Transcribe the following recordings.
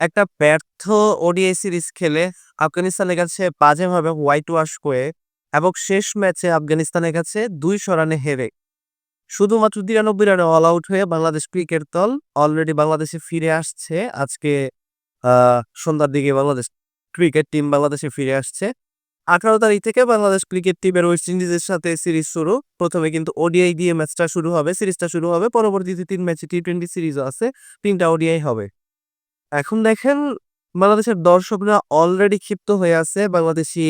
একটা ব্যর্থ ODI series খেলে আফগানিস্তানের কাছে বাজেভাবে হোয়াইট ওয়াশ করে এবং শেষ ম্যাচে আফগানিস্তানের কাছে দুই রানে হেরে। শুধুমাত্র তিরানব্বই রানে অল আউট হয়ে বাংলাদেশ ক্রিকেট দল অলরেডি বাংলাদেশে ফিরে আসছে। আজকে সন্ধ্যার দিকে বাংলাদেশ ক্রিকেট টিম বাংলাদেশে ফিরে আসছে। আঠারো তারিখ থেকে বাংলাদেশ ক্রিকেট টিমের ওয়েস্ট ইন্ডিজের সাথে সিরিজ শুরু। প্রথমে কিন্তু ওডিআই দিয়ে ম্যাচটা শুরু হবে। সিরিজটা শুরু হবে। পরবর্তীতে তিন ম্যাচে টি টোয়েন্টি সিরিজও আছে। তিনটা ওডিআই হবে। এখন দেখেন, বাংলাদেশের দর্শকরা অলরেডি ক্ষিপ্ত হয়ে আছে বাংলাদেশি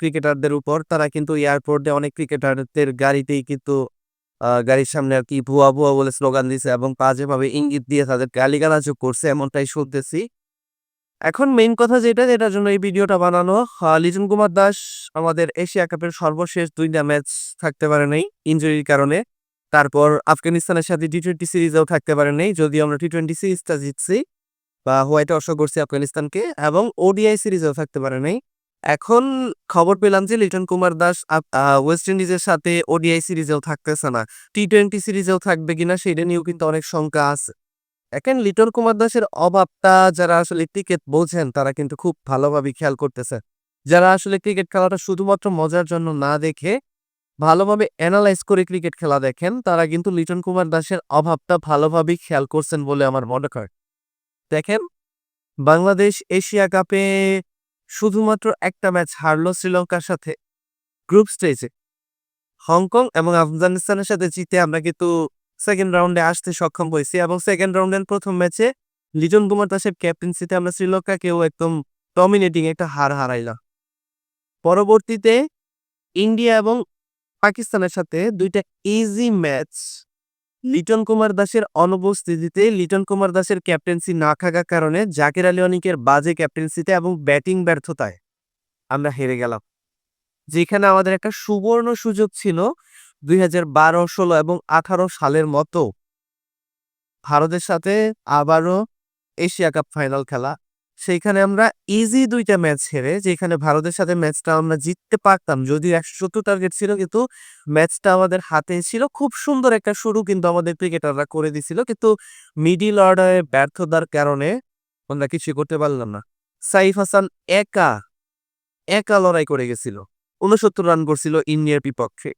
ক্রিকেটারদের উপর। তারা কিন্তু এয়ারপোর্টে অনেক ক্রিকেটারদের গাড়িতেই কিন্তু গাড়ির সামনে আর কি ভুয়া ভুয়া বলে স্লোগান দিছে এবং বাজেভাবে ইঙ্গিত দিয়ে তাদের গালিগালাজও করছে, এমনটাই শুনতেছি। এখন মেইন কথা যেটা, যেটার জন্য এই ভিডিওটা বানানো লিটন কুমার দাস আমাদের এশিয়া কাপের সর্বশেষ দুইটা ম্যাচ থাকতে পারে নাই ইনজুরির কারণে। তারপর আফগানিস্তানের সাথে টি টোয়েন্টি সিরিজেও থাকতে পারে নাই, যদিও আমরা টি টোয়েন্টি সিরিজটা জিতছি। বা হোয়াইট ওয়াশও করছি আফগানিস্তানকে এবং ওডিআই সিরিজেও থাকতে পারে নাই। এখন খবর পেলাম যে লিটন কুমার দাস ওয়েস্ট ইন্ডিজের সাথে ওডিআই সিরিজেও থাকতেছে না। টি টোয়েন্টি সিরিজেও থাকবে কিনা সেটা নিয়েও কিন্তু অনেক শঙ্কা আছে। এখন লিটন কুমার দাসের অভাবটা যারা আসলে ক্রিকেট বোঝেন, তারা কিন্তু খুব ভালোভাবে খেয়াল করতেছে। যারা আসলে ক্রিকেট খেলাটা শুধুমাত্র মজার জন্য না দেখে ভালোভাবে অ্যানালাইজ করে ক্রিকেট খেলা দেখেন, তারা কিন্তু লিটন কুমার দাসের অভাবটা ভালোভাবেই খেয়াল করছেন বলে আমার মনে হয়। দেখেন, বাংলাদেশ এশিয়া কাপে শুধুমাত্র একটা ম্যাচ হারলো শ্রীলঙ্কার সাথে গ্রুপ স্টেজে। হংকং এবং আফগানিস্তানের সাথে জিতে আমরা কিন্তু সেকেন্ড রাউন্ডে আসতে সক্ষম হয়েছি এবং সেকেন্ড রাউন্ডের প্রথম ম্যাচে লিটন কুমার দাসের ক্যাপ্টেন্সিতে আমরা শ্রীলঙ্কাকেও একদম ডমিনেটিং একটা হার হারাইলাম। পরবর্তীতে ইন্ডিয়া এবং পাকিস্তানের সাথে দুইটা ইজি ম্যাচ লিটন কুমার দাসের অনুপস্থিতিতে লিটন কুমার দাসের ক্যাপ্টেন্সি না থাকার কারণে জাকির আলী অনিকের বাজে ক্যাপ্টেন্সিতে এবং ব্যাটিং ব্যর্থতায় আমরা হেরে গেলাম। যেখানে আমাদের একটা সুবর্ণ সুযোগ ছিল দুই হাজার বারো ষোলো এবং আঠারো সালের মতো ভারতের সাথে আবারও এশিয়া কাপ ফাইনাল খেলা। সেইখানে আমরা ইজি দুইটা ম্যাচ হেরে, যেখানে ভারতের সাথে ম্যাচটা আমরা জিততে পারতাম। যদিও একশো সত্তর টার্গেট ছিল, কিন্তু ম্যাচটা আমাদের হাতে ছিল। খুব সুন্দর একটা শুরু কিন্তু আমাদের ক্রিকেটাররা করে দিছিল। কিন্তু মিডিল অর্ডারে ব্যর্থতার কারণে আমরা কিছু করতে পারলাম না। সাইফ হাসান একা একা লড়াই করে গেছিল। উনসত্তর রান করছিল ইন্ডিয়ার বিপক্ষে।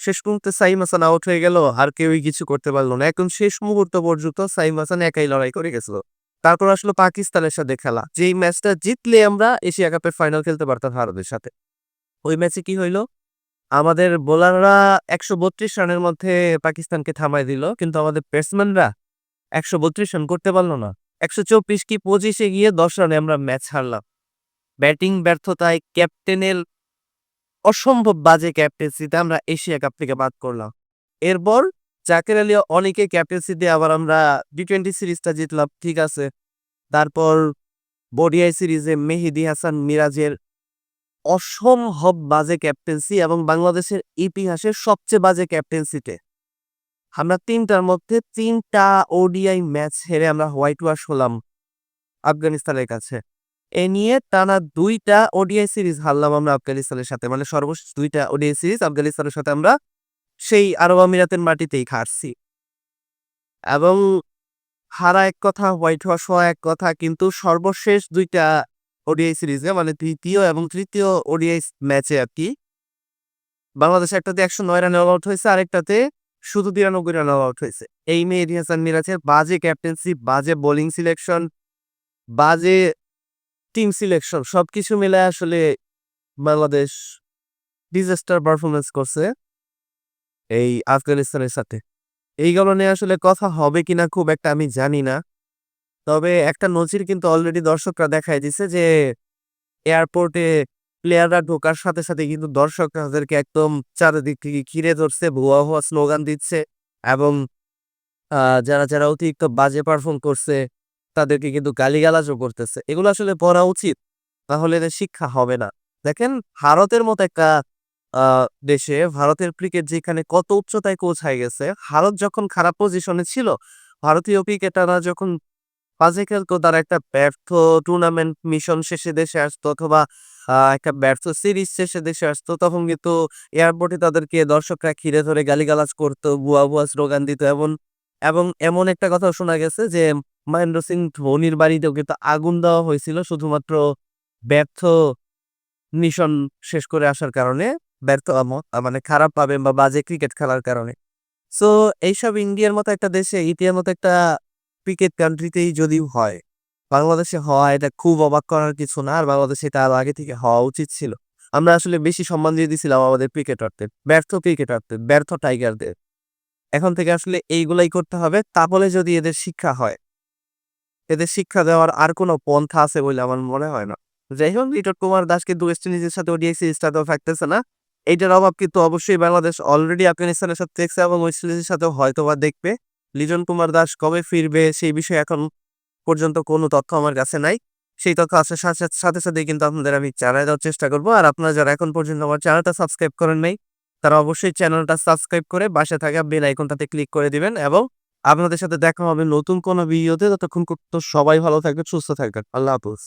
শেষ মুহূর্তে সাইম হাসান আউট হয়ে গেল, আর কেউই কিছু করতে পারল না। এখন শেষ মুহূর্ত পর্যন্ত সাইম হাসান একাই লড়াই করে গেছিল। তারপর আসলো পাকিস্তানের সাথে খেলা। যেই ম্যাচটা জিতলে আমরা এশিয়া কাপের ফাইনাল খেলতে পারতাম ভারতের সাথে। ওই ম্যাচে কি হইল? আমাদের বোলাররা একশো বত্রিশ রানের মধ্যে পাকিস্তানকে থামাই দিল, কিন্তু আমাদের ব্যাটসম্যানরা একশো বত্রিশ রান করতে পারল না। একশো চব্বিশ কি পঁচিশে গিয়ে দশ রানে আমরা ম্যাচ হারলাম। ব্যাটিং ব্যর্থতায় ক্যাপ্টেনের অসম্ভব বাজে ক্যাপ্টেন্সিতে আমরা এশিয়া কাপ থেকে বাদ করলাম এরপর জাকের আলী অনেকে ক্যাপ্টেন্সিতে আবার আমরা টি টোয়েন্টি সিরিজটা জিতলাম, ঠিক আছে। তারপর বডিআই সিরিজে মেহেদি হাসান মিরাজের অসম্ভব বাজে ক্যাপ্টেন্সি এবং বাংলাদেশের ইতিহাসের সবচেয়ে বাজে ক্যাপ্টেন্সিতে। আমরা তিনটার মধ্যে তিনটা ওডিআই ম্যাচ হেরে আমরা হোয়াইট ওয়াশ হলাম আফগানিস্তানের কাছে। এ নিয়ে টানা দুইটা ওডিআই সিরিজ হারলাম আমরা আফগানিস্তানের সাথে মানে সর্বশেষ দুইটা ওডিআই সিরিজ আফগানিস্তানের সাথে আমরা সেই আরব আমিরাতের মাটিতেই হারছি এবং হারা এক কথা, হোয়াইট ওয়াশ হওয়া এক কথা, কিন্তু সর্বশেষ দুইটা ওডিআই সিরিজে মানে তৃতীয় এবং তৃতীয় ওডিআই ম্যাচে আর কি, বাংলাদেশ একটাতে একশো নয় রান অল আউট হয়েছে, আরেকটাতে শুধু তিরানব্বই রান অল আউট হয়েছে। এই মেহেদি হাসান মিরাজের বাজে ক্যাপ্টেন্সি বাজে বোলিং সিলেকশন বাজে টিম সিলেকশন সবকিছু মিলে আসলে বাংলাদেশ ডিজাস্টার পারফরমেন্স করছে। এই আফগানিস্তানের সাথে। এই কারণে আসলে কথা হবে কিনা খুব একটা আমি জানি না। তবে একটা নজির কিন্তু অলরেডি দর্শকরা দেখাই দিছে যে এয়ারপোর্টে প্লেয়াররা ঢোকার সাথে সাথে কিন্তু দর্শক তাদেরকে একদম চারিদিক থেকে ঘিরে ধরছে, ভুয়া ভুয়া স্লোগান দিচ্ছে এবং যারা যারা অতিরিক্ত বাজে পারফর্ম করছে, তাদেরকে কিন্তু গালিগালাজও করতেছে। এগুলো আসলে পড়া উচিত। তাহলে শিক্ষা হবে না। দেখেন, ভারতের মতো একটা দেশে ভারতের ক্রিকেট যেখানে কত উচ্চতায় পৌঁছায় গেছে, ভারত যখন খারাপ পজিশনে ছিল, ভারতীয় ক্রিকেটাররা যখন বাজে খেলতো, তারা একটা ব্যর্থ টুর্নামেন্ট মিশন শেষে দেশে আসতো অথবা একটা ব্যর্থ সিরিজ শেষে দেশে আসতো, তখন কিন্তু এয়ারপোর্টে তাদেরকে দর্শকরা ঘিরে ধরে গালিগালাজ করতো বুয়া বুয়া স্লোগান দিত এবং এবং এমন একটা কথা শোনা গেছে যে, মহেন্দ্র সিং ধোনির বাড়িতেও কিন্তু আগুন দেওয়া হয়েছিল শুধুমাত্র ব্যর্থ মিশন শেষ করে আসার কারণে। ব্যর্থ মানে খারাপ পাবেন বা বাজে ক্রিকেট খেলার কারণে। সো এইসব ইন্ডিয়ার মতো একটা দেশে, ইন্ডিয়ার মতো একটা ক্রিকেট কান্ট্রিতেই যদি হয়, বাংলাদেশে হওয়া এটা খুব অবাক করার কিছু না, আর বাংলাদেশে এটা আরও আগে থেকে হওয়া উচিত ছিল। আমরা আসলে বেশি সম্মান দিয়ে দিছিলাম আমাদের ক্রিকেটারদের ব্যর্থ ক্রিকেটারদের ব্যর্থ টাইগারদের এখন থেকে আসলে এইগুলাই করতে হবে, তাহলে যদি এদের শিক্ষা হয়, এদের শিক্ষা দেওয়ার আর কোনো পন্থা আছে বলে আমার মনে হয় না। যাই হোক লিটন কুমার দাসকে কিন্তু ওয়েস্ট ইন্ডিজের সাথে ওডিআই সিরিজটাতেও থাকতেছে না এইটার অভাব কিন্তু অবশ্যই বাংলাদেশ অলরেডি আফগানিস্তানের সাথে দেখছে এবং ওয়েস্ট ইন্ডিজের সাথেও হয়তো বা দেখবে। লিজন কুমার দাস কবে ফিরবে সেই বিষয়ে এখন পর্যন্ত কোনো তথ্য আমার কাছে নাই। সেই তথ্য আসার সাথে সাথে সাথে কিন্তু আপনাদের আমি জানাই দেওয়ার চেষ্টা করব। আর আপনারা যারা এখন পর্যন্ত আমার চ্যানেলটা সাবস্ক্রাইব করেন নাই, তারা অবশ্যই চ্যানেলটা সাবস্ক্রাইব করে বাসে থাকা বেল আইকনটাতে ক্লিক করে দিবেন এবং আপনাদের সাথে দেখা হবে নতুন কোনো ভিডিওতে। ততক্ষণ সবাই ভালো থাকবেন, সুস্থ থাকবেন। আল্লাহ হাফুজ।